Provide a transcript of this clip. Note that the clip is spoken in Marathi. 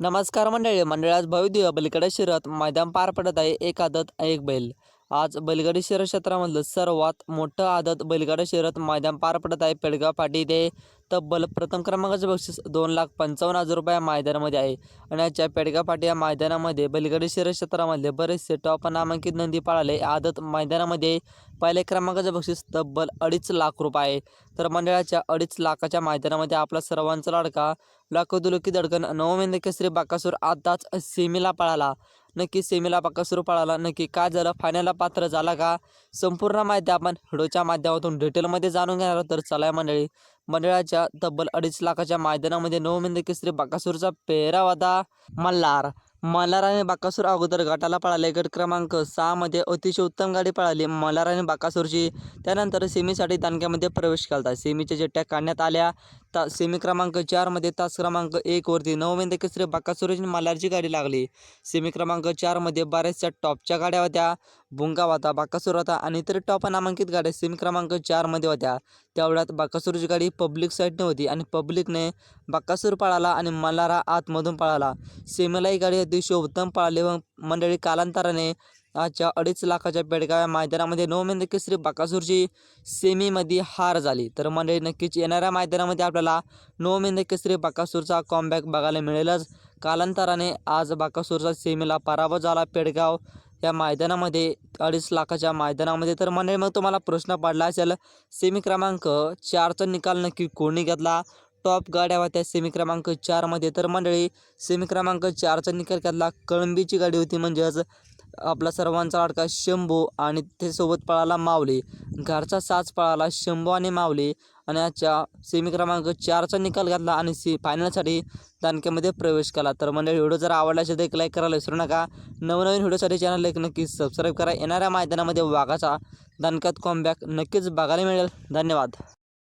नमस्कार मंडळी मंडळात भव्य बलिकडे शिरत मैदान पार पडत आहे एक आदत एक बैल. आज बैलगाडी शहर क्षेत्रामधलं सर्वात मोठं आदत बैलगाडी शहरात मैदान पार पडत आहे. पेडगाव पाटी ते तब्बल प्रथम क्रमांकाचं बक्षीस दोन लाख पंचावन्न हजार रुपये या मैदानामध्ये आहे. आणि याच्या पेडगाव पाटी या मैदानामध्ये बैलगाडी शहर क्षेत्रामधले बरेचसे टॉप नामांकित नंदी पाळाले. आदत मैदानामध्ये पहिल्या क्रमांकाचं बक्षीस तब्बल अडीच लाख रुपये आहे. तर मंडळाच्या अडीच लाखाच्या मैदानामध्ये आपला सर्वांचा लाडका लाखो दुलकी दडकन नवमेंद्र केसरी बाकासूर आताच सेमीला पळाला. नक्की सेमीला बाकासूर पळाला. नक्की काय झालं? फायनलला पात्र झाला का? संपूर्ण माहिती आपण व्हिडिओच्या माध्यमातून डिटेलमध्ये जाणून घेणार आहोत. तर चला मंडळी. मंडळाच्या तब्बल अडीच लाखाच्या मैदानामध्ये नवमेंद्र केसरी बाकासूरचा पेहरा होता मल्हार. मल्हाराने आणि बाकासूर अगोदर गटाला पळाले. गट क्रमांक सहामध्ये अतिशय उत्तम गाडी पळाली. मल्हाराने बाकासूरची त्यानंतर सेमीसाठी तालुक्यामध्ये प्रवेश केला. सेमीच्या जट्ट्या काढण्यात आल्या. ता सेमी क्रमांक चारमध्ये तास क्रमांक एकवरती नवमेंद केसरी बाकासूरची मल्हारची गाडी लागली. सेमी क्रमांक चारमध्ये बऱ्याचशा टॉपच्या गाड्या होत्या. भुंगा होता बाकासूर होता आणि इतर टॉप नामांकित गाड्या सेमी क्रमांक चारमध्ये होत्या. तेवढ्यात बाकासूरची गाडी पब्लिक साईडने होती आणि पब्लिकने बाकासूर पळाला आणि मल्हारा आतमधून पळाला. सेमीला ही गाडी अतिशय उत्तम पळाली व मंडळी कालांतराने आजच्या अडीच लाखाच्या पेडगाव या मैदानामध्ये नवमेंद्र केसरी बाकासूरची सेमीमध्ये हार झाली. तर मंडळी नक्कीच येणाऱ्या मैदानामध्ये आपल्याला नवमेंद्र केसरी बाकासूरचा कॉमबॅक बघायला मिळेलच. कालांतराने आज बाकासूरचा सेमीला पराभव झाला. पेडगाव या मैदानामध्ये अडीच लाखाच्या मैदानामध्ये. तर मंडळी मग तुम्हाला प्रश्न पडला असेल सेमी क्रमांक चारचा निकाल नक्की कोणी घेतला? टॉप गाड्या होत्या सेमी क्रमांक चारमध्ये. तर मंडळी सेमी क्रमांक चारचा निकाल घेतला कळंबीची गाडी होती म्हणजेच आपला सर्वांचा लाडका शंभू आणि त्यासोबत पळाला मावली घरचा साच पळाला शंभू आणि मावले आणि आजच्या सेमी क्रमांक चारचा निकाल घातला आणि सी फायनलसाठी दानक्यामध्ये प्रवेश केला. तर मंडळी व्हिडिओ जर आवडला असेल तर एक लाईक करायला विसरू नका. नवनवीन व्हिडिओसाठी चॅनल एक नक्की सबस्क्राईब करा. येणाऱ्या मैदानामध्ये वाघाचा दानक्यात कॉमबॅक नक्कीच बघायला मिळेल. धन्यवाद.